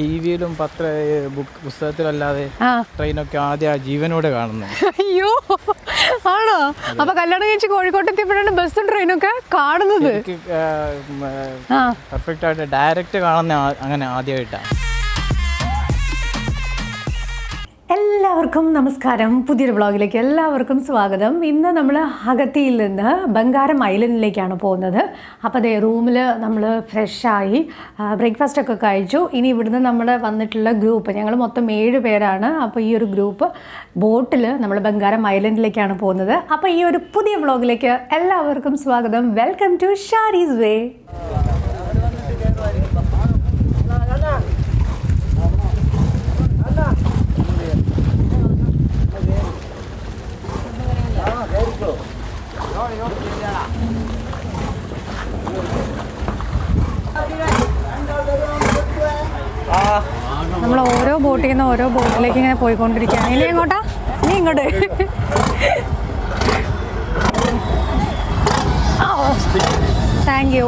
T വിയിലും പത്ര book പുസ്തകത്തിലല്ലാതെ ട്രെയിനൊക്കെ ആദ്യം ജീവനോടെ കാണുന്നത്. അയ്യോ ആണോ? അപ്പൊ കല്യാണം കഴിച്ച് കോഴിക്കോട്ട് എത്തിയപ്പോഴാണ് ബസ്സും ട്രെയിനൊക്കെ കാണുന്നത്. പെർഫെക്റ്റ് ആയിട്ട് ഡയറക്റ്റ് കാണുന്ന അങ്ങനെ ആദ്യമായിട്ടാണ്. എല്ലാവർക്കും നമസ്കാരം. പുതിയൊരു വ്ളോഗിലേക്ക് എല്ലാവർക്കും സ്വാഗതം. ഇന്ന് നമ്മൾ അഗത്തിയിൽ നിന്ന് ബംഗാരം ഐലൻഡിലേക്കാണ് പോകുന്നത്. അപ്പോൾ അതേ റൂമിൽ നമ്മൾ ഫ്രഷായി ബ്രേക്ക്ഫാസ്റ്റ് ഒക്കെ കഴിച്ചു. ഇനി ഇവിടുന്ന് നമ്മൾ വന്നിട്ടുള്ള ഗ്രൂപ്പ് ഞങ്ങൾ മൊത്തം ഏഴ് പേരാണ്. അപ്പോൾ ഈ ഒരു ഗ്രൂപ്പ് ബോട്ടിൽ നമ്മൾ ബംഗാരം ഐലൻഡിലേക്കാണ് പോകുന്നത്. അപ്പോൾ ഈ ഒരു പുതിയ വ്ളോഗിലേക്ക് എല്ലാവർക്കും സ്വാഗതം. വെൽക്കം ടു ഷാരീസ് വേ നമ്മൾ ഓരോ ബോട്ടിൽ നിന്ന് ഓരോ ബോട്ടിലേക്ക് ഇങ്ങനെ പോയിക്കൊണ്ടിരിക്കുകയാണ്. ഇനി എങ്ങോട്ടാ? നീ ഇങ്ങോട്ട്. താങ്ക് യു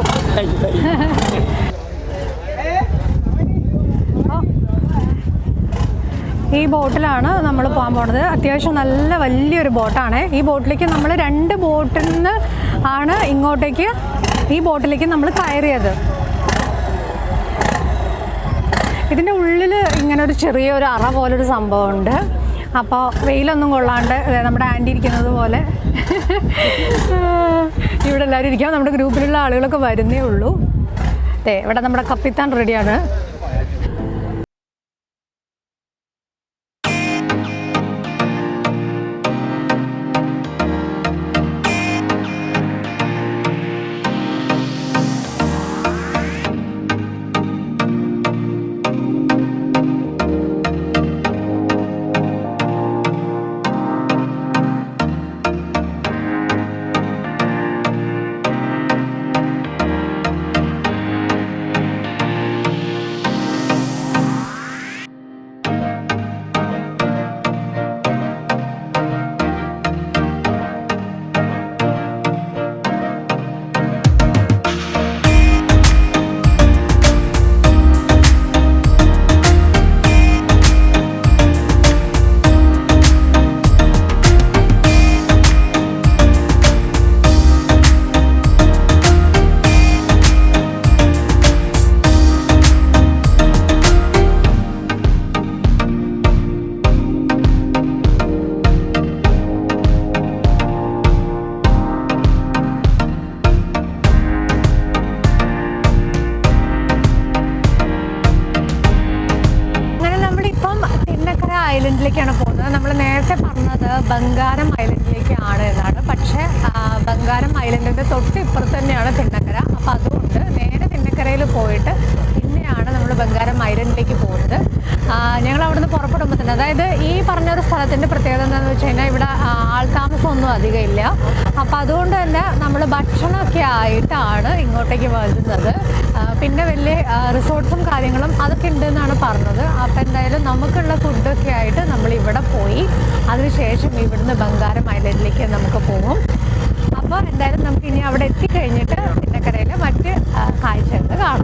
ഈ ബോട്ടിലാണ് നമ്മൾ പോകാൻ പോണത്. അത്യാവശ്യം നല്ല വലിയൊരു ബോട്ടാണ്. ഈ ബോട്ടിലേക്ക് നമ്മൾ രണ്ട് ബോട്ടിൽ നിന്ന് ആണ് ഇങ്ങോട്ടേക്ക് ഈ ബോട്ടിലേക്ക് നമ്മൾ കയറിയത്. ഇതിന്റെ ഉള്ളിൽ ഇങ്ങനെ ഒരു ചെറിയൊരു അറ പോലൊരു സംഭവമുണ്ട്. അപ്പോൾ വെയിലൊന്നും കൊള്ളാണ്ട് നമ്മുടെ ആന്റി ഇരിക്കുന്നത് പോലെ. ഇവിടെ എല്ലാവരും ഇരിക്കാം. നമ്മുടെ ഗ്രൂപ്പിലുള്ള ആളുകളൊക്കെ വരുന്നേ ഉള്ളൂ. അതെ ഇവിടെ നമ്മുടെ കപ്പിത്താൻ റെഡിയാണ്. ആ, ബംഗാരം ഐലൻഡിന്റെ തൊട്ട് ഇപ്പുറത്ത് തന്നെയാണ് തിണ്ണക്കര. അപ്പോൾ അതുകൊണ്ട് നേരെ തിണ്ണക്കരയിൽ പോയിട്ട് പിന്നെയാണ് നമ്മൾ ബംഗാരം ഐലൻഡിലേക്ക് പോകുന്നത്. ഞങ്ങൾ അവിടുന്ന് പുറപ്പെടുമ്പോൾ തന്നെ അതായത് ഈ പറഞ്ഞൊരു സ്ഥലത്തിന്റെ പ്രത്യേകത എന്താണെന്ന് വെച്ച് കഴിഞ്ഞാൽ ഇവിടെ ആൾ ആൾതാമസമൊന്നും അധികം ഇല്ല. അപ്പോൾ അതുകൊണ്ട് തന്നെ നമ്മൾ ഭക്ഷണമൊക്കെ ആയിട്ടാണ് ഇങ്ങോട്ടേക്ക് വരുന്നത്. പിന്നെ വലിയ റിസോർട്ട്സും കാര്യങ്ങളും അതൊക്കെ ഉണ്ട് എന്നാണ് പറഞ്ഞത്. അപ്പോൾ എന്തായാലും നമുക്കുള്ള ഫുഡൊക്കെ ആയിട്ട് നമ്മൾ ഇവിടെ പോയി. അതിനുശേഷം ഇവിടുന്ന് ബംഗാരം ഐലൻഡിലേക്ക് നമുക്ക് പോകും. അപ്പോൾ എന്തായാലും നമുക്ക് ഇനി അവിടെ എത്തിക്കഴിഞ്ഞിട്ട് പിന്നക്കരയിലെ മറ്റ് കാഴ്ചകൾ കാണാം.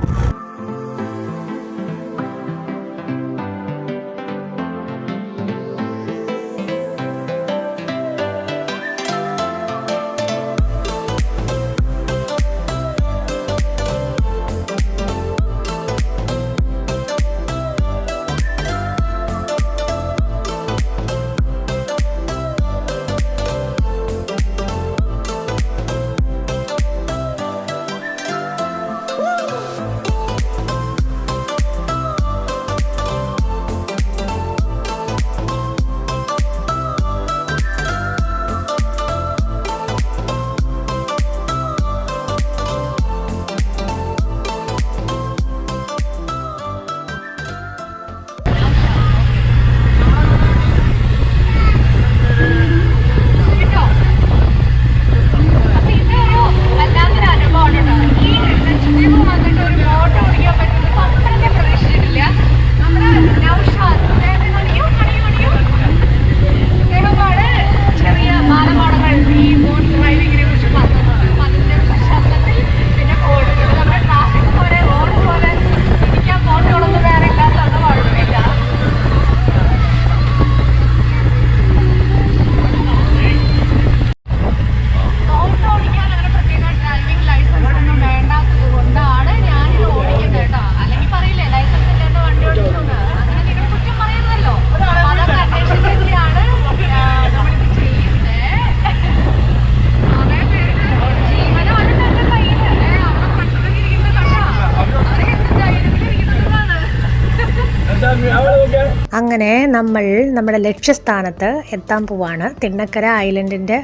നമ്മൾ നമ്മുടെ ലക്ഷ്യസ്ഥാനത്ത് എത്താൻ പോവാണ്. തിണ്ണക്കര ഐലൻഡിന്റെ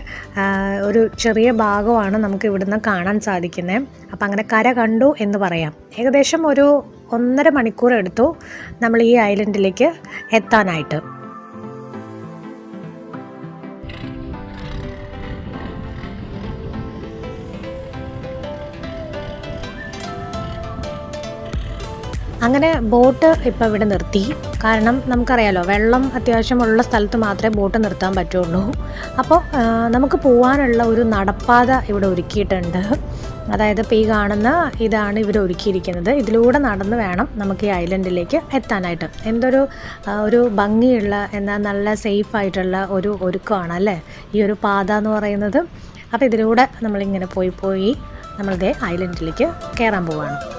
ഒരു ചെറിയ ഭാഗമാണ് നമുക്ക് ഇവിടുന്ന് കാണാൻ സാധിക്കുന്നത് അപ്പം അങ്ങനെ കര കണ്ടു എന്ന് പറയാം. ഏകദേശം ഒരു ഒന്നര മണിക്കൂർ എടുത്തു നമ്മൾ ഈ ഐലൻഡിലേക്ക് എത്താനായിട്ട്. അങ്ങനെ ബോട്ട് ഇപ്പോൾ ഇവിടെ നിർത്തി. കാരണം നമുക്കറിയാലോ വെള്ളം അത്യാവശ്യമുള്ള സ്ഥലത്ത് മാത്രമേ ബോട്ട് നിർത്താൻ പറ്റുള്ളൂ. അപ്പോൾ നമുക്ക് പോകാനുള്ള ഒരു നടപ്പാത ഇവിടെ ഒരുക്കിയിട്ടുണ്ട്. അതായത് ഇപ്പോൾ ഈ കാണുന്ന ഇതാണ് ഇവർ ഒരുക്കിയിരിക്കുന്നത്. ഇതിലൂടെ നടന്ന് വേണം നമുക്ക് ഈ ഐലൻഡിലേക്ക് എത്താനായിട്ട്. എന്തൊരു ഒരു ഭംഗിയുള്ള എന്നാൽ നല്ല സേഫ് ആയിട്ടുള്ള ഒരു ഒരുക്കമാണ് അല്ലേ? ഈ ഒരു പാത എന്ന് പറയുന്നത്. അപ്പോൾ ഇതിലൂടെ നമ്മളിങ്ങനെ പോയി പോയി നമ്മളിതേ ഐലൻഡിലേക്ക് കയറാൻ പോവുകയാണ്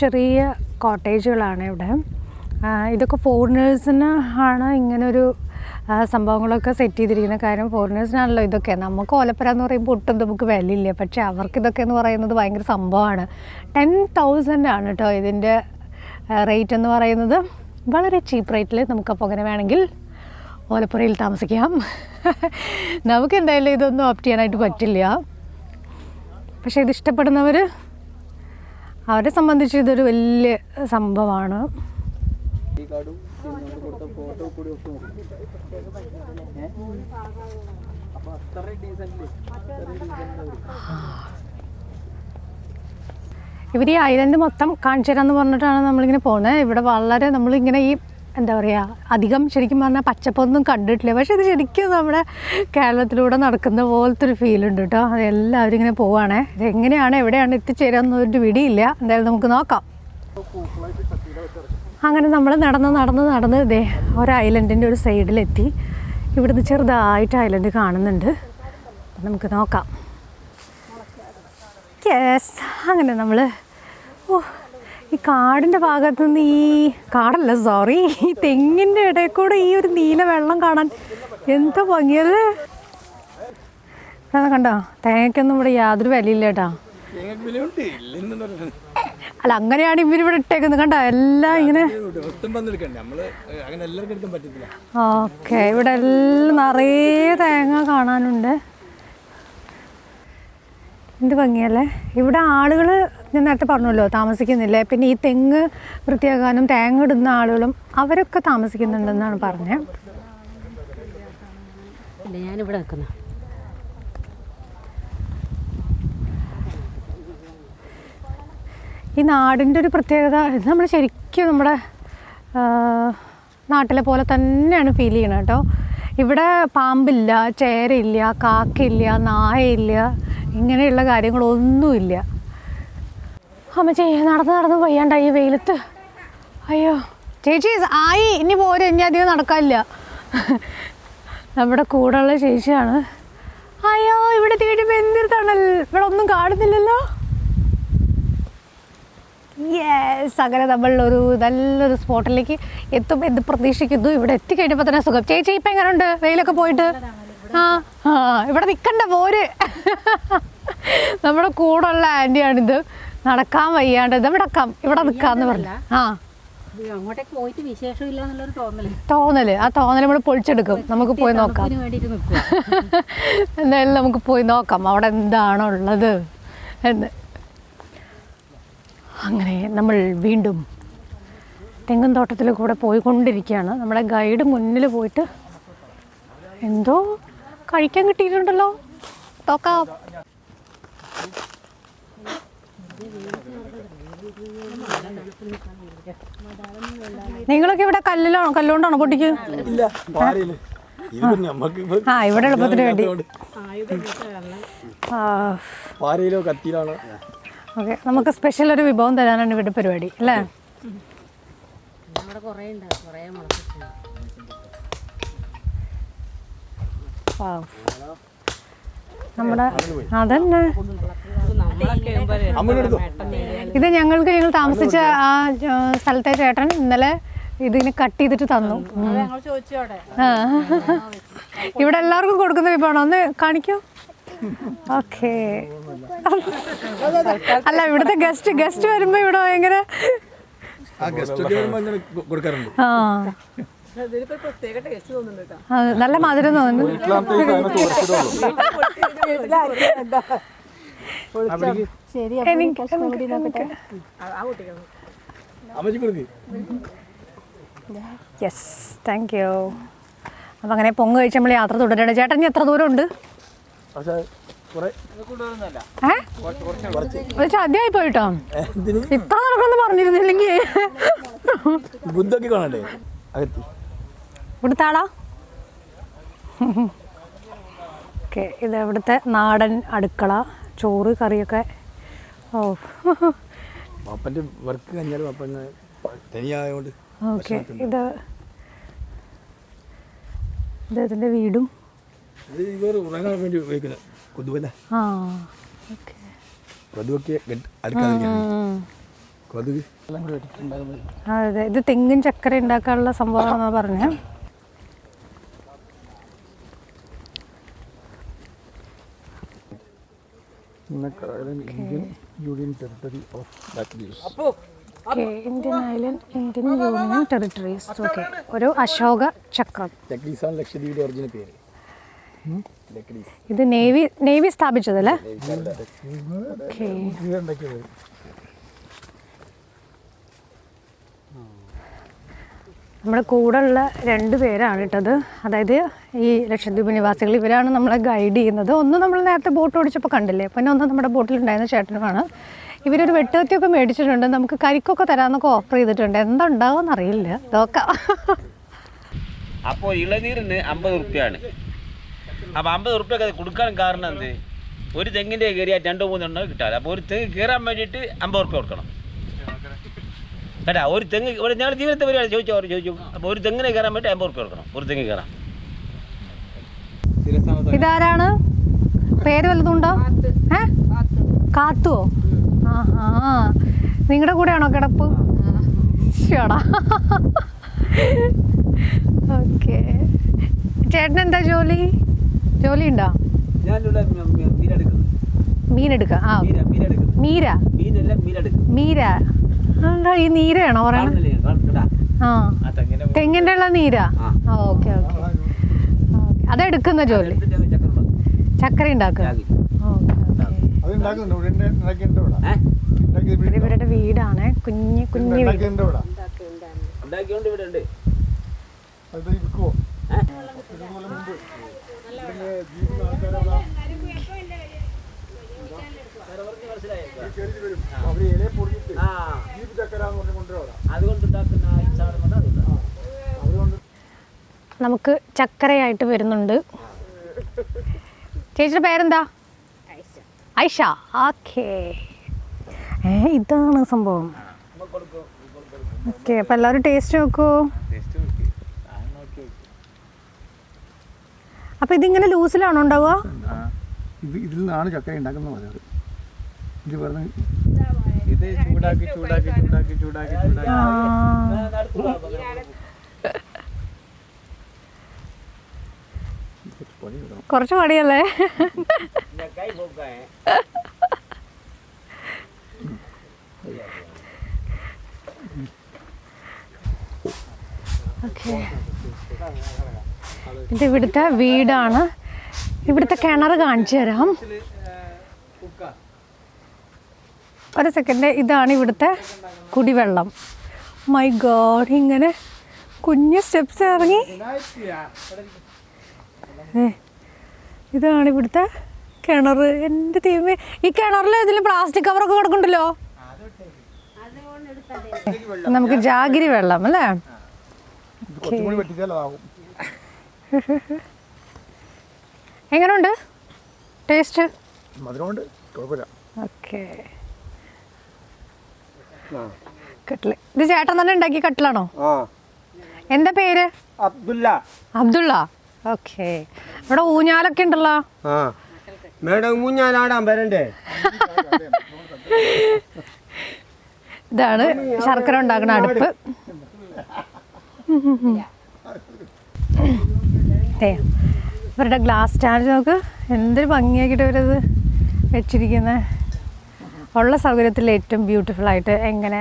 ചെറിയ കോട്ടേജുകളാണ് ഇവിടെ. ഇതൊക്കെ ഫോറിനേഴ്സിന് ആണ് ഇങ്ങനൊരു സംഭവങ്ങളൊക്കെ സെറ്റ് ചെയ്തിരിക്കുന്ന കാര്യം. ഫോറിനേഴ്സിനാണല്ലോ ഇതൊക്കെ. നമുക്ക് ഓലപ്പുര എന്ന് പറയുമ്പോൾ ഒട്ടും നമുക്ക് വിലയില്ല. പക്ഷേ അവർക്ക് ഇതൊക്കെ എന്ന് പറയുന്നത് ഭയങ്കര സംഭവമാണ്. ടെൻ തൗസൻഡ് ആണ് കേട്ടോ ഇതിന്റെ റേറ്റ് എന്ന് പറയുന്നത്. വളരെ ചീപ്പ് റേറ്റിൽ നമുക്കപ്പോൾ അങ്ങനെ വേണമെങ്കിൽ ഓലപ്പുരയിൽ താമസിക്കാം. നമുക്ക് എന്തായാലും ഇതൊന്നും ഓപ്റ്റ് ചെയ്യാനായിട്ട് പറ്റില്ല. പക്ഷേ ഇത് ഇഷ്ടപ്പെടുന്നവർ അവരെ സംബന്ധിച്ച് ഇതൊരു വലിയ സംഭവമാണ്. ഇവർ ഈ ഐലൻഡ് മൊത്തം കാണിച്ചു തരാമെന്ന് പറഞ്ഞിട്ടാണ് നമ്മളിങ്ങനെ പോകുന്നത്. ഇവിടെ വളരെ നമ്മളിങ്ങനെ ഈ എന്താ പറയുക അധികം ശരിക്കും പറഞ്ഞാൽ പച്ചപ്പൊന്നും കണ്ടിട്ടില്ല. പക്ഷേ ഇത് ശരിക്കും നമ്മുടെ കേരളത്തിലൂടെ നടക്കുന്ന പോലത്തെ ഒരു ഫീൽ ഉണ്ട് കേട്ടോ അത് എല്ലാവരും ഇങ്ങനെ പോവുകയാണേ ഇത് എങ്ങനെയാണ് എവിടെയാണ് എത്തിച്ചേരാന്നൊരു പിടിയില്ല എന്തായാലും നമുക്ക് നോക്കാം. അങ്ങനെ നമ്മൾ നടന്ന് നടന്ന് നടന്ന് ഇതേ ഒരു ഐലൻഡിന്റെ ഒരു സൈഡിലെത്തി ഇവിടുന്ന് ചെറുതായിട്ട് ഐലൻഡ് കാണുന്നുണ്ട്. നമുക്ക് നോക്കാം. യെസ് അങ്ങനെ നമ്മൾ ഓ ഈ കാടിന്റെ ഭാഗത്തു നിന്ന് ഈ കാടല്ല സോറി ഈ തെങ്ങിന്റെ ഇടയിൽ കൂടെ ഈ ഒരു നീല വെള്ളം കാണാൻ എന്താ ഭംഗിയത് ഇവിടെ കണ്ടോ തേങ്ങയ്ക്കൊന്നും ഇവിടെ യാതൊരു വിലയില്ല കേട്ടോ. അല്ല അങ്ങനെയാണ് ഇവരിവിടെ ഇട്ടേക്കുന്നത്. കണ്ടോ എല്ലാം ഇങ്ങനെ ഓക്കെ ഇവിടെ എല്ലാം നിറയെ തേങ്ങ കാണാനുണ്ട്. എന്ത് ഭംഗിയല്ലേ? ഇവിടെ ആളുകൾ ഞാൻ നേരത്തെ പറഞ്ഞല്ലോ താമസിക്കുന്നില്ലേ? പിന്നെ ഈ തെങ്ങ് വൃത്തിയാക്കാനും തേങ്ങ ഇടുന്ന ആളുകളും അവരൊക്കെ താമസിക്കുന്നുണ്ടെന്നാണ് പറഞ്ഞത് ഞാനിവിടെ നിൽക്കുന്ന. ഈ നാടിന്റെ ഒരു പ്രത്യേകത ഇത് നമ്മൾ ശരിക്കും നമ്മുടെ നാട്ടിലെ പോലെ തന്നെയാണ് ഫീൽ ചെയ്യണത് കേട്ടോ. ഇവിടെ പാമ്പില്ല ചേരയില്ല കാക്കയില്ല നായയില്ല ഇങ്ങനെയുള്ള കാര്യങ്ങളൊന്നുമില്ല. അമ്മച്ചേ നടന്ന് നടന്ന് വയ്യാണ്ടായി വെയിലത്ത്. അയ്യോ ചേച്ചി ആയി. ഇനി പോരെ ഇനി അധികം നടക്കാനില്ല. നമ്മുടെ കൂടെയുള്ള ചേച്ചിയാണ്. അയ്യോ ഇവിടെ തേടിയപ്പോൾ എന്തൊരു തണൽ ഇവിടെ ഒന്നും കാണുന്നില്ലല്ലോ. യെസ് അങ്ങനെ നമ്മളൊരു നല്ലൊരു സ്പോട്ടിലേക്ക് എത്തും എന്ന് പ്രതീക്ഷിക്കുന്നു. ഇവിടെ എത്തിക്കഴിഞ്ഞപ്പോൾ തന്നെ സുഖം. ചേച്ചി ഇപ്പം എങ്ങനെയുണ്ട് വെയിലൊക്കെ പോയിട്ട്? ആ. ആ ഇവിടെ നിൽക്കണ്ട പോര്. നമ്മുടെ കൂടെയുള്ള ആന്റിയാണിത് നടക്കാൻ വയ്യാണ്ട് ഇത് ഇവിടെ ഇവിടെ നിൽക്കാന്ന് പറഞ്ഞ. ആ. അങ്ങോട്ടേക്ക് പോയിട്ട് വിശേഷമില്ല എന്നുള്ളൊരു തോന്നൽ. തോന്നൽ. ആ തോന്നൽ നമ്മൾ പൊളിച്ചെടുക്കും. നമുക്ക് പോയി നോക്കാം. എന്തായാലും നമുക്ക് പോയി നോക്കാം. അവിടെ എന്താണോ ഉള്ളത് എന്ന്. അങ്ങനെ നമ്മൾ വീണ്ടും തെങ്ങും തോട്ടത്തിൽ കൂടെ പോയിക്കൊണ്ടിരിക്കുകയാണ്. നമ്മുടെ ഗൈഡ് മുന്നിൽ പോയിട്ട് എന്തോ കഴിക്കാൻ കിട്ടിയിട്ടുണ്ടല്ലോ. തോക്കാം നിങ്ങളൊക്കെ ഇവിടെ കല്ലിലാണോ കല്ലുകൊണ്ടാണോ പൊട്ടിക്ക്? ആ. ഇവിടെ എളുപ്പത്തിന് വേണ്ടി. ആ. പാറയിലോ കത്തിയിലാണോ? ഓക്കെ നമുക്ക് സ്പെഷ്യൽ ഒരു വിഭവം തരാനാണ് ഇവിടെ പരിപാടി അല്ലേ? അവിടെ കുറേ ഉണ്ട് കുറേ മുളച്ചിട്ടുണ്ട് നമ്മുടെ അതന്നെ. ഇത് ഞങ്ങൾക്ക് ഞങ്ങൾ താമസിച്ച ആ സ്ഥലത്തെ ചേട്ടൻ ഇന്നലെ ഇതിന് കട്ട് ചെയ്തിട്ട് തന്നു. ഇവിടെ എല്ലാവർക്കും കൊടുക്കുന്ന വിഭവമാണ് ഒന്ന് കാണിക്കൂ. ഓക്കേ. അല്ല ഇവിടുത്തെ ഗസ്റ്റ് ഗസ്റ്റ് വരുമ്പോ ഇവിടെ ഭയങ്കര ആ ഗസ്റ്റ് വരുമ്പോൾ അങ്ങനെ കൊടുക്കാറുണ്ട്. ആ, നല്ല മധുരം തോന്നുന്നു. എനിക്ക് എനിക്ക് അമ്മച്ചി കൊടുക്ക് യെസ് താങ്ക് യു അപ്പം അങ്ങനെ പൊങ്ങ് കഴിച്ച് നമ്മൾ യാത്ര തുടരണം. ചേട്ടൻ ഇനി എത്ര ദൂരം ഉണ്ട്? പക്ഷേ ചദ്യമായി പോയിട്ടോ? ഇത്ര നടക്കുമെന്ന് പറഞ്ഞിരുന്നില്ലെങ്കിൽ ബുദ്ധൊക്കെ കാണണ്ടേ? അകത്തി. ഇവിടുത്തെ ആളാ ഓക്കെ ഇത് ഇവിടുത്തെ നാടൻ അടുക്കള ചോറ് കറിയൊക്കെ. ഓ. പാപ്പന്റെ വർക്ക് കഴിഞ്ഞാൽ പാപ്പ തനിയായതുകൊണ്ട് ഓക്കെ ഇത് അദ്ദേഹത്തിന്റെ വീടും? ഇത് ഇവർ ഉറങ്ങാൻ വേണ്ടി ഉപയോഗിക്കുന്നത് കൊതുവല്ല? ആ ഓക്കെ. കൊതുവൊക്കെ അടുക്കാതിരിക്കാൻ കൊതുക്. എല്ലാം കൂടി വെട്ടിട്ടുണ്ടാകുന്നത് അതെ ഇത് തെങ്ങും ചക്കര ഉണ്ടാക്കാനുള്ള സംഭവമാണെന്നാണ് പറഞ്ഞത് Indian okay island Indian union territories okay ഒരു അശോക ചക്രം. ഒറിജിനൽ പേര്. ലക്ഡീസ് ഇത് നേവി നേവി സ്ഥാപിച്ചതല്ലേ? ഓക്കെ നമ്മുടെ കൂടെയുള്ള രണ്ട് പേരാണ് ഇട്ടത് അതായത് ഈ ലക്ഷദ്വീപ് നിവാസികൾ ഇവരാണ് നമ്മളെ ഗൈഡ് ചെയ്യുന്നത്. ഒന്ന് നമ്മൾ നേരത്തെ ബോട്ട് ഓടിച്ചപ്പോൾ കണ്ടില്ലേ? പിന്നെ ഒന്ന് നമ്മുടെ ബോട്ടിൽ ബോട്ടിലുണ്ടായിരുന്ന ചേട്ടനുമാണ്. ഇവരൊരു വെട്ടുകത്തിയൊക്കെ മേടിച്ചിട്ടുണ്ട്. നമുക്ക് കരിക്കൊക്കെ തരാമെന്നൊക്കെ ഓഫർ ചെയ്തിട്ടുണ്ട്. എന്താ ഉണ്ടാവുമെന്ന് അറിയില്ല. നോക്കാം അപ്പോൾ ഇളനീരിന് അമ്പത് റുപ്യാണ്. അപ്പോൾ അമ്പത് റുപ്യൊക്കെ കൊടുക്കാൻ കാരണം എന്ത്? ഒരു തെങ്ങിന്റെ കയറിയാൽ രണ്ടോ മൂന്നെണ്ണോ കിട്ടാതെ. അപ്പോൾ ഒരു തെങ്ങ് കയറാൻ വേണ്ടിയിട്ട് അമ്പത് റുപ്യ കൊടുക്കണം. കേട്ടാ ഒരു തെങ്ങ് ഇവിടെ ഞങ്ങൾ ജീവിതത്തെ പരിപാടി ചോദിച്ചു അവർ ചോദിച്ചു. അപ്പോൾ ഒരു തെങ്ങിനെ കയറാൻ വേണ്ടി അമ്പത് റുപ്യ കൊടുക്കണം. ഒരു തെങ്ങ് കയറാം ഇതാരാണ്? പേര് വല്ലതുണ്ടോ ഏ? കാത്തുവോ? ആ നിങ്ങളുടെ കൂടെയാണോ കിടപ്പ്? ഓക്കെ. ചേട്ടൻ എന്താ ജോലി? ജോലി ഉണ്ടോ ആ. മീന മീനെടുക്കുന്നു മീര? മീര? എന്താ ഈ നീരയാണോ പറയുന്നത് ആ. തെങ്ങിന്റെ ഉള്ള നീരാ? Okay okay. അതെടുക്കുന്ന ജോലി? ചക്കര ഉണ്ടാക്കുക? ഇവരുടെ വീടാണ്. കുഞ്ഞ് കുഞ്ഞ് വീട്. നമുക്ക് ചക്കരയായിട്ട് വരുന്നുണ്ട്. ചേച്ചിയുടെ പേരെന്താ? ഐഷ. ഓക്കേ. ഇതാണ് സംഭവം. ഓക്കെ അപ്പം എല്ലാവരും ടേസ്റ്റ് നോക്കൂ. അപ്പം ഇതിങ്ങനെ ലൂസിലാണോ ഉണ്ടാവുക? ഇത് ഇതിൽ നിന്നാണ് ചക്കര ഉണ്ടാക്കുന്നത് ഇത് വെറുതെ ഇത് ചൂടാക്കി ചൂടാക്കി ചൂടാക്കി ചൂടാക്കി ചൂടാക്കി. കുറച്ച് പണിയല്ലേ ഓക്കെ. ഇത് ഇവിടുത്തെ വീടാണ്. ഇവിടുത്തെ കിണർ കാണിച്ചു തരാം. ഒരു സെക്കൻഡ് ഇതാണ് ഇവിടുത്തെ കുടിവെള്ളം. മൈ ഗോഡ് ഇങ്ങനെ കുഞ്ഞ് സ്റ്റെപ്സ് ഇറങ്ങി. ഇതാണ് ഇവിടുത്തെ കിണർ എന്റെ തീമ ഈ കിണറിൽ ഇതിൽ പ്ലാസ്റ്റിക് കവറൊക്കെ കിടക്കുന്നുണ്ടല്ലോ? നമുക്ക് ജാഗിരി വെള്ളം അല്ലേ? എങ്ങനെയുണ്ട് ടേസ്റ്റ് മധുരമുണ്ട്. കുഴപ്പമില്ല. ഓക്കെ കട്ടിൽ. ഇത് ചേട്ടൻ തന്നെ ഉണ്ടാക്കി കട്ടിലാണോ? എന്താ പേര്? അബ്ദുല്ല. അബ്ദുള്ള. ഓക്കെ. ഇവിടെ ഊഞ്ഞാലൊക്കെ ഉണ്ടല്ലോ. മേഡം ഊഞ്ഞാലാടാൻ വരണ്ടേ? ഇതാണ് ശർക്കര ഉണ്ടാക്കുന്ന അടുപ്പ്. ഇവരുടെ ഗ്ലാസ് സ്റ്റാൻഡ് നോക്ക്. എന്തൊരു ഭംഗിയാക്കിയിട്ട് ഇവരത് വെച്ചിരിക്കുന്നത് ഉള്ള സൗകര്യത്തിൽ ഏറ്റവും ബ്യൂട്ടിഫുൾ ആയിട്ട് എങ്ങനെ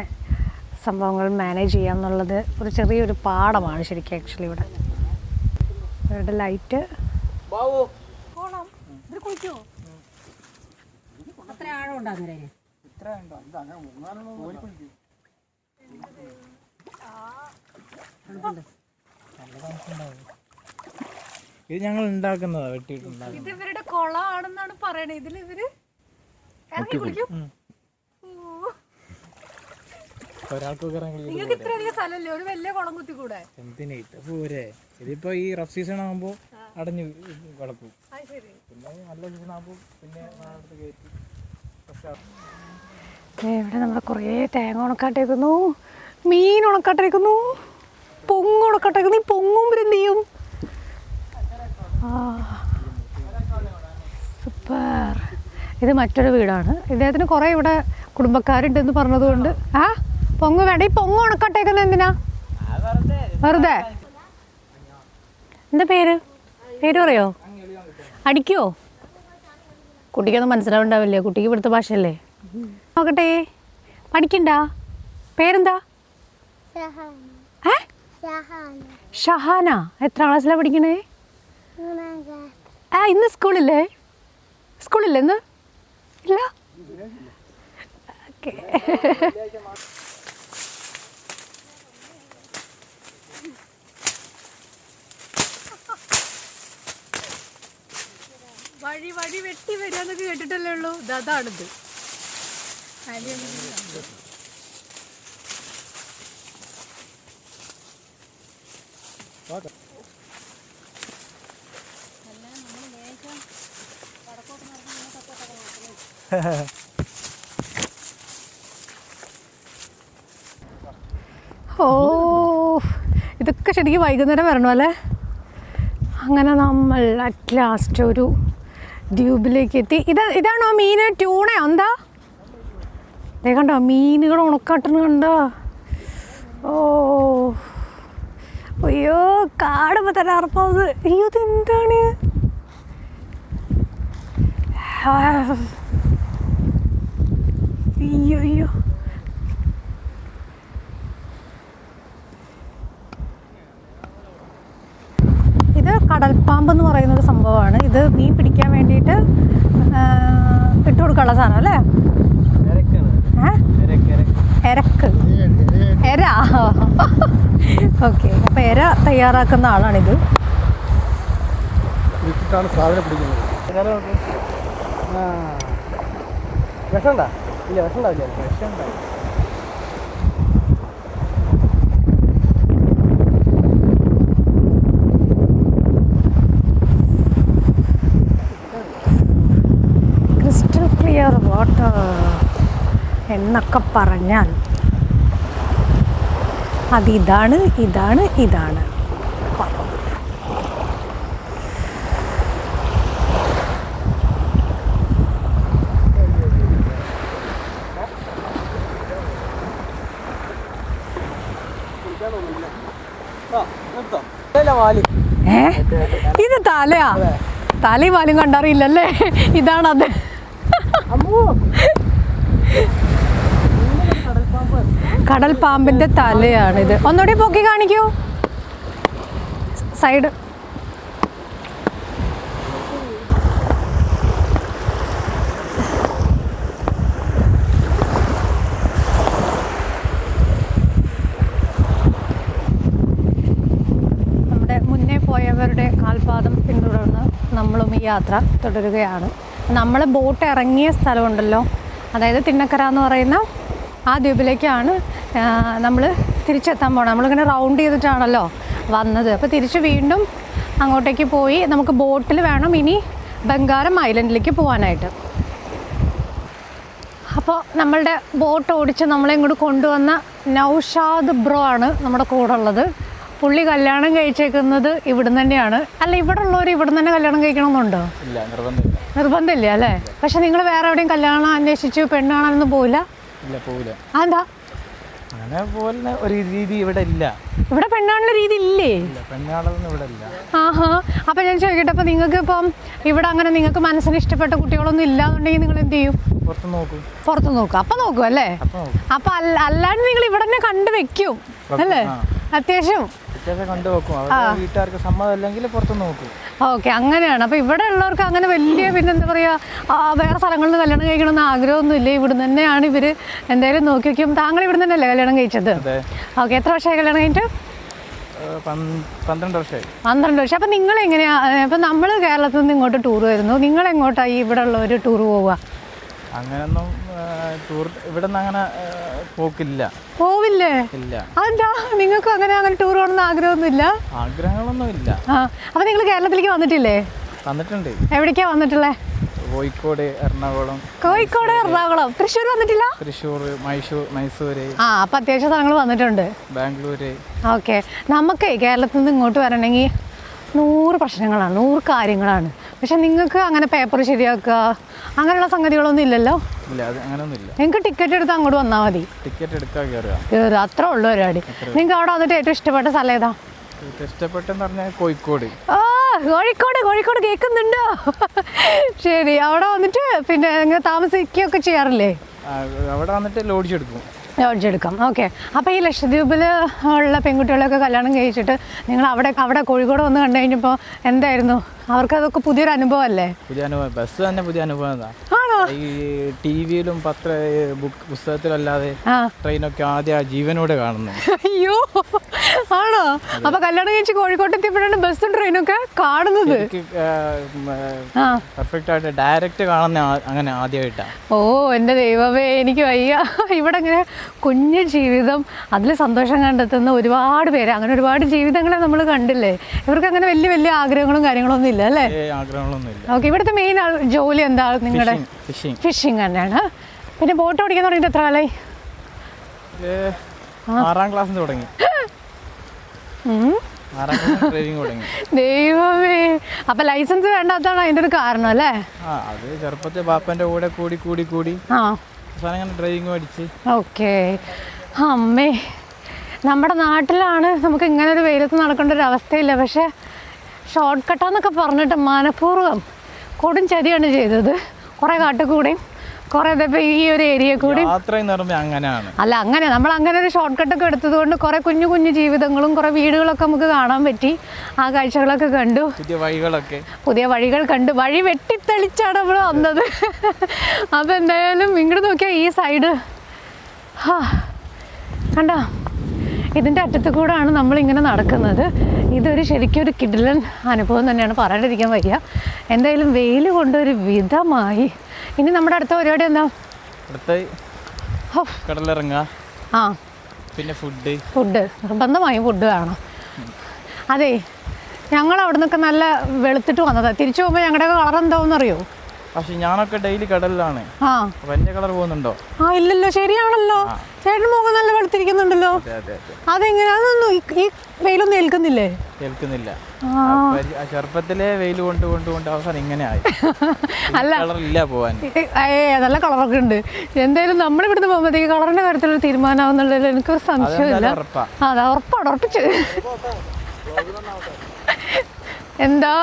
സംഭവങ്ങൾ മാനേജ് ചെയ്യാം എന്നുള്ളത് ഒരു ചെറിയൊരു പാഠമാണ് ശരിക്കും ആക്ച്വലി ഇവിടെ. ഇവരുടെ ലൈറ്റ് ഇത് ഞങ്ങൾ ഉണ്ടാക്കുന്നതാ വെട്ടിയിട്ടുണ്ടാക്കുന്നത്. ഇത് ഇവരുടെ കൊളാണെന്നാണ് പറയണത് ഇതിൽ ഇവർ കുളിക്കും. നിങ്ങൾക്ക് ഇത്രയധികം സ്ഥലമല്ലേ? ഒരു വലിയ കുളം എന്തിനാ പോരെ ഇതിപ്പോ ഈ റഫ് സീസൺ ആകുമ്പോ അടഞ്ഞു കിടക്കും പിന്നെ നല്ല സീസൺ ആകുമ്പോ പിന്നെ ഇവിടെ നമ്മുടെ കുറേ തേങ്ങ ഉണക്കാട്ടേക്കുന്നു മീൻ ഉണക്കാട്ടേക്കുന്നു പൊങ്ങ് ഉണക്കാട്ടേക്കുന്നു ഈ പൊങ്ങുമ്പോൾ എന്ത് ചെയ്യും? സൂപ്പർ. ഇത് മറ്റൊരു വീടാണ്. ഇദ്ദേഹത്തിന് കുറേ ഇവിടെ കുടുംബക്കാരുണ്ടെന്ന് പറഞ്ഞതുകൊണ്ട്. ആ? പൊങ്ങ് വേണ്ട. ഈ പൊങ്ങ് ഉണക്കട്ടേക്കുന്ന എന്തിനാ? വെറുതെ. എന്താ പേര്? പേര് പറയോ? അടിക്കോ കുട്ടിക്കൊന്നും മനസ്സിലാവുണ്ടാവില്ലേ? കുട്ടിക്ക് ഇവിടുത്തെ ഭാഷയല്ലേ? നോക്കട്ടെ. പഠിക്കണ്ട? പേരെന്താ? ഷഹാന. എത്ര ക്ലാസ്സിലാണ് പഠിക്കണേ? ആ ഇന്ന് സ്കൂളില്ലേ? സ്കൂളില്ലേ ഇന്ന്? ഇല്ല? ഓക്കെ. വഴി വഴി വെട്ടി വരാന്നൊക്കെ കേട്ടിട്ടല്ലേ ഉള്ളൂ. ഇത് അതാണിത്. ഓ ഇതൊക്കെ ശരിക്കും വൈകുന്നേരം വരണമല്ലേ അല്ലേ? അങ്ങനെ നമ്മൾ അറ്റ് ലാസ്റ്റ് ഒരു ദ്വീപിലേക്ക് എത്തി ഇത് ഇതാണോ മീൻ ട്യൂണ? എന്താ? ദേ കണ്ടോ മീനുകൾ ഉണക്കാട്ടണ കണ്ടോ? ഓ. അയ്യോ കാടുമ്പോൾ തന്നെ അറപ്പാവുന്നത് അയ്യോ ഇതെന്താണ്. അയ്യോ അയ്യോ ഇത് കടൽപ്പാമ്പ് എന്ന് പറയുന്ന ഒരു സംഭവമാണ്. ഇത് മീൻ പിടിക്കാൻ വേണ്ടിയിട്ട് ഇട്ട് കൊടുക്കാനുള്ള സാധനം അല്ലേ? എരക്ക് എര? ഓക്കെ. അപ്പം എര തയ്യാറാക്കുന്ന ആളാണിത്. സാധനം പിടിക്കുന്നത്. വിഷണ്ടാ ഇല്ല വിഷണ്ടാവില്ല വിഷണ്ടാ ക്ലിയർ എന്നൊക്കെ പറഞ്ഞാൽ അതിതാണ് ഇതാണ് ഇതാണ്. ഏ? ഇത് തലയാ? തലയും വാലും കണ്ടറിയില്ലല്ലേ? ഇതാണത്. കടൽ പാമ്പിന്റെ തലയാണിത്. ഒന്നുകൂടി പൊക്കി കാണിക്കൂ. സൈഡ്. നമ്മുടെ മുന്നേ പോയവരുടെ കാൽപാദം പിന്തുടർന്ന് നമ്മളും ഈ യാത്ര തുടരുകയാണ്. നമ്മൾ ബോട്ട് ഇറങ്ങിയ സ്ഥലമുണ്ടല്ലോ. അതായത് തിണ്ണക്കര എന്ന് പറയുന്ന ആ ദ്വീപിലേക്കാണ് നമ്മൾ തിരിച്ചെത്താൻ പോകണം നമ്മളിങ്ങനെ റൗണ്ട് ചെയ്തിട്ടാണല്ലോ വന്നത്. അപ്പോൾ തിരിച്ച് വീണ്ടും അങ്ങോട്ടേക്ക് പോയി നമുക്ക് ബോട്ടിൽ വേണം ഇനി ബംഗാരം ഐലൻഡിലേക്ക് പോകാനായിട്ട് അപ്പോൾ നമ്മളുടെ ബോട്ട് ഓടിച്ച് നമ്മളെ ഇങ്ങോട്ട് കൊണ്ടുവന്ന നൗഷാദ് ബ്രോ ആണ് നമ്മുടെ കൂടെ ഉള്ളത്. പുള്ളി കല്യാണം കഴിച്ചേക്കുന്നത് ഇവിടുന്ന് തന്നെയാണ്. അല്ല ഇവിടെ ഉള്ളവർ ഇവിടുന്ന് തന്നെ കല്യാണം കഴിക്കണമെന്നുണ്ടോ? ഇല്ല നിർബന്ധമില്ല നിർബന്ധമില്ല അല്ലേ? പക്ഷെ നിങ്ങൾ വേറെ എവിടെയും കല്യാണം അന്വേഷിച്ച് പെണ്ണാണെന്ന് പോവില്ല? ഇല്ല പോവില്ല. അതെന്താ? അങ്ങനെ പോലെ ഒരു രീതി ഇവിടെ ഇല്ല. ഇവിടെ പെണ്ണാണുള്ള രീതി ഇല്ലേ? പെണ്ണാളൊന്നും ഇവിടെ ഇല്ല. ആഹാ. അപ്പം ഞാൻ ചോദിക്കട്ടെ അപ്പൊ നിങ്ങൾക്ക് ഇപ്പം ഇവിടെ അങ്ങനെ നിങ്ങൾക്ക് മനസ്സിന് ഇഷ്ടപ്പെട്ട കുട്ടികളൊന്നും ഇല്ലാന്നുണ്ടെങ്കിൽ നിങ്ങൾ എന്ത് ചെയ്യും? പുറത്തു നോക്കും. പുറത്ത് നോക്കും. അപ്പം നോക്കും അല്ലേ? അപ്പം അല്ലാണ്ട് നിങ്ങൾ ഇവിടെ തന്നെ കണ്ടു വെക്കും അല്ലേ? അത്യാവശ്യം വീട്ടുകാർക്ക് നോക്കും. ഓക്കെ അങ്ങനെയാണ്. അപ്പോൾ ഇവിടെ ഉള്ളവർക്ക് അങ്ങനെ വലിയ പിന്നെ എന്താ പറയുക വേറെ സ്ഥലങ്ങളിൽ നിന്ന് കല്യാണം കഴിക്കണമെന്ന് ആഗ്രഹമൊന്നും ഇല്ല ഇവിടെ തന്നെയാണ് ഇവർ എന്തായാലും നോക്കി വെക്കും. താങ്കൾ ഇവിടെ തന്നെയല്ലേ കല്യാണം കഴിച്ചത്? ഓക്കെ എത്ര വർഷമായി കല്യാണം കഴിഞ്ഞിട്ട്? പന്ത്രണ്ട് വർഷമായി. പന്ത്രണ്ട് വർഷം. അപ്പം നിങ്ങൾ എങ്ങനെയാ അപ്പം നമ്മൾ കേരളത്തിൽ നിന്ന് ഇങ്ങോട്ട് ടൂർ വരുന്നു. നിങ്ങൾ എങ്ങോട്ടാ ഇവിടെ ഉള്ള ഒരു ടൂർ പോവുക? അങ്ങനൊന്നും ടൂർ ഇവിടെ അങ്ങനെ പോക്കില്ല. പോവില്ലേ? ഇല്ല. അതെന്താ? നിങ്ങൾക്ക് അങ്ങനെ അങ്ങനെ ടൂർ പോകണമെന്ന് ആഗ്രഹമൊന്നുമില്ല? ആഗ്രഹങ്ങളൊന്നും ഇല്ല ആ അപ്പം നിങ്ങൾ കേരളത്തിലേക്ക് വന്നിട്ടില്ലേ? വന്നിട്ടുണ്ട്. എവിടേക്കാ വന്നിട്ടുള്ളത് കോഴിക്കോട് എറണാകുളം കോഴിക്കോട് എറണാകുളം. തൃശ്ശൂർ വന്നിട്ടില്ല? തൃശ്ശൂർ മൈസൂർ മൈസൂര്. ആ അപ്പൊ അത്യാവശ്യം സ്ഥലങ്ങൾ വന്നിട്ടുണ്ട്. ബാംഗ്ലൂര്. ഓക്കെ. നമുക്ക് കേരളത്തിൽ നിന്ന് ഇങ്ങോട്ട് വരണമെങ്കിൽ നൂറ് പ്രശ്നങ്ങളാണ് നൂറ് കാര്യങ്ങളാണ്. പക്ഷെ നിങ്ങൾക്ക് അങ്ങനെ പേപ്പർ ശരിയാക്കുക അങ്ങനെയുള്ള സംഗതികളൊന്നും ഇല്ലല്ലോ? നിങ്ങൾക്ക് ടിക്കറ്റ് എടുത്ത് അങ്ങോട്ട് വന്നാൽ മതി. ടിക്കറ്റ് അത്രേ ഉള്ളൂ പരിപാടി. നിങ്ങൾക്ക് അവിടെ വന്നിട്ട് ഏറ്റവും ഇഷ്ടപ്പെട്ട സ്ഥലം ഏതാ? ഇഷ്ടപ്പെട്ടെന്ന് പറഞ്ഞാൽ കോഴിക്കോട്. ആ കോഴിക്കോട് കോഴിക്കോട് കേൾക്കുന്നുണ്ടോ? ശരി അവിടെ വന്നിട്ട് പിന്നെ താമസിക്കുകയൊക്കെ ചെയ്യാറില്ലേ? അവിടെ വന്നിട്ട് ലോഡ്ജ് എടുക്കും. ലോഡ്ജ് എടുക്കാം ഓക്കെ അപ്പോൾ ഈ ലക്ഷദ്വീപിൽ ഉള്ള പെൺകുട്ടികളൊക്കെ കല്യാണം കഴിച്ചിട്ട് നിങ്ങൾ അവിടെ അവിടെ കോഴിക്കോട് വന്ന് കണ്ടു കഴിഞ്ഞപ്പോൾ എന്തായിരുന്നു? അവർക്കതൊക്കെ പുതിയൊരു അനുഭവം അല്ലേ? പുതിയ അനുഭവം. ബസ് തന്നെ പുതിയ അനുഭവം ആണോ ഈ ടി വിയിലും പത്ര ബുക്ക് പുസ്തകത്തിലും അല്ലാതെ ട്രെയിനൊക്കെ ആദ്യം ജീവനോടെ കാണുന്നു. അയ്യോ ആണോ? അപ്പൊ കല്യാണം കഴിച്ച് കോഴിക്കോട്ട് എത്തിയപ്പോഴാണ് ബസ്സും ട്രെയിനൊക്കെ കാണുന്നത്. പെർഫെക്റ്റ് ആയിട്ട് ഡയറക്റ്റ് കാണുന്ന അങ്ങനെ ആദ്യമായിട്ടാണ് ഓ എന്റെ ദൈവമേ എനിക്ക് വയ്യ. ഇവിടെ ഇങ്ങനെ കുഞ്ഞു ജീവിതം അതിൽ സന്തോഷം കണ്ടെത്തുന്ന ഒരുപാട് പേര്. അങ്ങനെ ഒരുപാട് ജീവിതങ്ങളെ നമ്മൾ കണ്ടില്ലേ? ഇവർക്ക് അങ്ങനെ വലിയ വലിയ ആഗ്രഹങ്ങളും കാര്യങ്ങളൊന്നും ഇല്ല അല്ലേ? ആഗ്രഹങ്ങളൊന്നും ഇല്ല. ഓക്കെ ഇവിടുത്തെ മെയിൻ ജോലി എന്താ നിങ്ങളുടെ ഫിഷിങ് ഫിഷിംഗ് തന്നെയാണ്. പിന്നെ ബോട്ട് ഓടിക്കാൻ തുടങ്ങിയിട്ട് എത്ര കാലായി? ആറാം ക്ലാസ് തുടങ്ങി. ദൈവമേ. അപ്പൊ ലൈസൻസ് വേണ്ടാത്തതാണ് അതിന്റെ ഒരു കാരണം അല്ലേ? അത് ചെറുപ്പത്തിൽ ബാപ്പന്റെ കൂടെ കൂടി കൂടി കൂടി ഡ്രൈവിംഗ് പഠിച്ച്. ഓക്കെ. അമ്മേ നമ്മുടെ നാട്ടിലാണ് നമുക്ക് ഇങ്ങനെ ഒരു വെയിലത്ത് നടക്കേണ്ട ഒരു അവസ്ഥയില്ല. പക്ഷെ ഷോർട്ട് കട്ടാന്നൊക്കെ പറഞ്ഞിട്ട് മനഃപൂർവം കൊടും ചതിയാണ് ചെയ്തത്. കുറേ കാട്ടിൽ കൂടെയും കുറേ ഈ ഒരു ഏരിയ കൂടി. അങ്ങനെയാണ്. അല്ല അങ്ങനെ നമ്മൾ അങ്ങനെ ഒരു ഷോർട്ട് കട്ടൊക്കെ എടുത്തത് കൊണ്ട് കുറേ കുഞ്ഞു കുഞ്ഞു ജീവിതങ്ങളും കുറേ വീടുകളൊക്കെ നമുക്ക് കാണാൻ പറ്റി. ആ കാഴ്ചകളൊക്കെ കണ്ടു. പുതിയ വഴികളൊക്കെ. പുതിയ വഴികൾ കണ്ടു. വഴി വെട്ടിത്തെളിച്ചാണ് നമ്മൾ വന്നത്. അപ്പോൾ എന്തായാലും ഇങ്ങോട്ട് നോക്കിയാ ഈ സൈഡ് ഹാ കണ്ട? ഇതിന്റെ അറ്റത്ത് കൂടാണ് നമ്മളിങ്ങനെ നടക്കുന്നത്. ഇതൊരു ശരിക്കും ഒരു കിടിലൻ അനുഭവം തന്നെയാണ്. പറയാണ്ടിരിക്കാൻ വയ്യ. എന്തായാലും വെയിൽ കൊണ്ടൊരു വിധമായി. ഇനി നമ്മുടെ അടുത്ത പരിപാടി എന്താ? കടലിറങ്ങുക. ആ. പിന്നെ ഫുഡ്. ഫുഡ്. നിർബന്ധമായും ഫുഡ് വേണം. അതെ ഞങ്ങൾ അവിടെ നിന്നൊക്കെ നല്ല വെളുത്തിട്ട് വന്നതാണ് തിരിച്ചു പോകുമ്പോൾ ഞങ്ങളുടെയൊക്കെ കളർ എന്താവെന്നറിയോ? പക്ഷെ ഞാനൊക്കെ ഡെയിലി കടലിലാണ്. അപ്പൊ കളർ പോകുന്നുണ്ടോ? ആ ഇല്ലല്ലോ ശരിയാണല്ലോ. ചേട്ടൻ മുഖം നല്ല വെളുത്തിരിക്കുന്നുണ്ടല്ലോ. അതെ അതെ അതെ. അതെങ്ങനെ? അതൊന്നും ഈ- വെയിലൊന്നും ഏൽക്കുന്നില്ലേ? ഏൽക്കുന്നില്ല. ചെറുപ്പത്തിലെ വെയിൽ കൊണ്ട് കൊണ്ട് കൊണ്ട് അവസാനം ഇങ്ങനെ ആയി. അല്ല. കളർ ഇല്ല പോവാൻ. ഏ നല്ല കളറൊക്കെ ഉണ്ട്. എന്തായാലും നമ്മൾ ഇവിടുന്ന് പോകുമ്പോഴത്തേക്ക് കളറിന്റെ കാര്യത്തിലൊരു തീരുമാനമാവുന്നുള്ളതിൽ എനിക്കൊരു സംശയമില്ല. അതെ ഉറപ്പാണ് ഉറപ്പിച്ച്. എന്താ?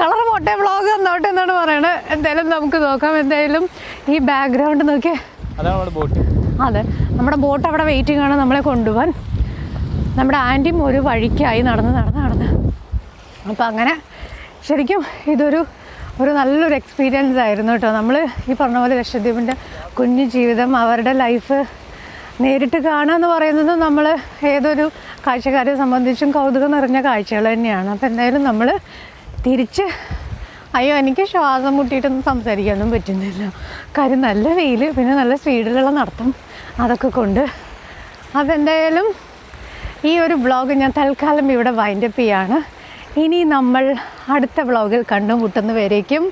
കളർ പോട്ടെ ബ്ലോഗ് വന്നോട്ടെ എന്നാണ് പറയണത്. എന്തായാലും നമുക്ക് നോക്കാം. എന്തായാലും ഈ ബാക്ക്ഗ്രൗണ്ട് നോക്കിയേ. അതാണ് നമ്മുടെ ബോട്ട് അതെ. നമ്മുടെ ബോട്ട് അവിടെ വെയിറ്റിംഗ് ആണ് നമ്മളെ കൊണ്ടുപോകാൻ. നമ്മുടെ ആന്റിയും ഒരു വഴിക്കായി നടന്ന് നടന്ന് നടന്ന്. അപ്പം അങ്ങനെ ശരിക്കും ഇതൊരു ഒരു നല്ലൊരു എക്സ്പീരിയൻസ് ആയിരുന്നു കേട്ടോ. നമ്മൾ ഈ പറഞ്ഞ പോലെ ലക്ഷദ്വീപിന്റെ കുഞ്ഞു ജീവിതം അവരുടെ ലൈഫ് നേരിട്ട് കാണുക എന്ന് പറയുന്നത് നമ്മൾ ഏതൊരു കാഴ്ചക്കാരെ സംബന്ധിച്ചും കൗതുകം നിറഞ്ഞ കാഴ്ചകൾ തന്നെയാണ്. അപ്പോൾ എന്തായാലും നമ്മൾ തിരിച്ച് അയ്യോ എനിക്ക് ശ്വാസം മുട്ടിയിട്ടൊന്നും സംസാരിക്കാനൊന്നും പറ്റുന്നില്ല. കാര്യം നല്ല വെയിൽ പിന്നെ നല്ല സ്പീഡിലുള്ള നടത്തം അതൊക്കെ കൊണ്ട്. അപ്പോൾ എന്തായാലും ഈ ഒരു ബ്ലോഗ് ഞാൻ തൽക്കാലം ഇവിടെ വൈൻഡപ്പ് ചെയ്യാണ്. ഇനി നമ്മൾ അടുത്ത വ്ളോഗിൽ കണ്ടുമുട്ടുന്നവരേക്കും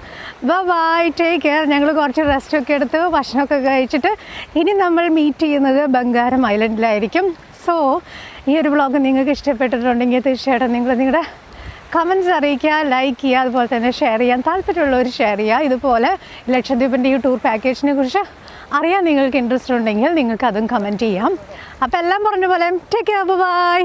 ബൈ ടേക്ക് കെയർ ഞങ്ങൾ കുറച്ച് റെസ്റ്റൊക്കെ എടുത്ത് ഭക്ഷണമൊക്കെ കഴിച്ചിട്ട് ഇനി നമ്മൾ മീറ്റ് ചെയ്യുന്നത് ബംഗാരം ഐലൻഡിലായിരിക്കും സോ ഈ ഒരു വ്ളോഗ് നിങ്ങൾക്ക് ഇഷ്ടപ്പെട്ടിട്ടുണ്ടെങ്കിൽ തീർച്ചയായിട്ടും നിങ്ങൾ നിങ്ങളുടെ കമൻസ് അറിയിക്കുക ലൈക്ക് ചെയ്യുക അതുപോലെ തന്നെ ഷെയർ ചെയ്യാൻ താല്പര്യമുള്ളവർ ഷെയർ ചെയ്യുക. ഇതുപോലെ ലക്ഷദ്വീപിന്റെ ഈ ടൂർ പാക്കേജിനെ കുറിച്ച് അറിയാൻ നിങ്ങൾക്ക് ഇൻട്രസ്റ്റ് ഉണ്ടെങ്കിൽ നിങ്ങൾക്ക് അതും കമന്റ് ചെയ്യാം. അപ്പോൾ എല്ലാം പറഞ്ഞ പോലെ ടേക്ക് കെയർ ബൈ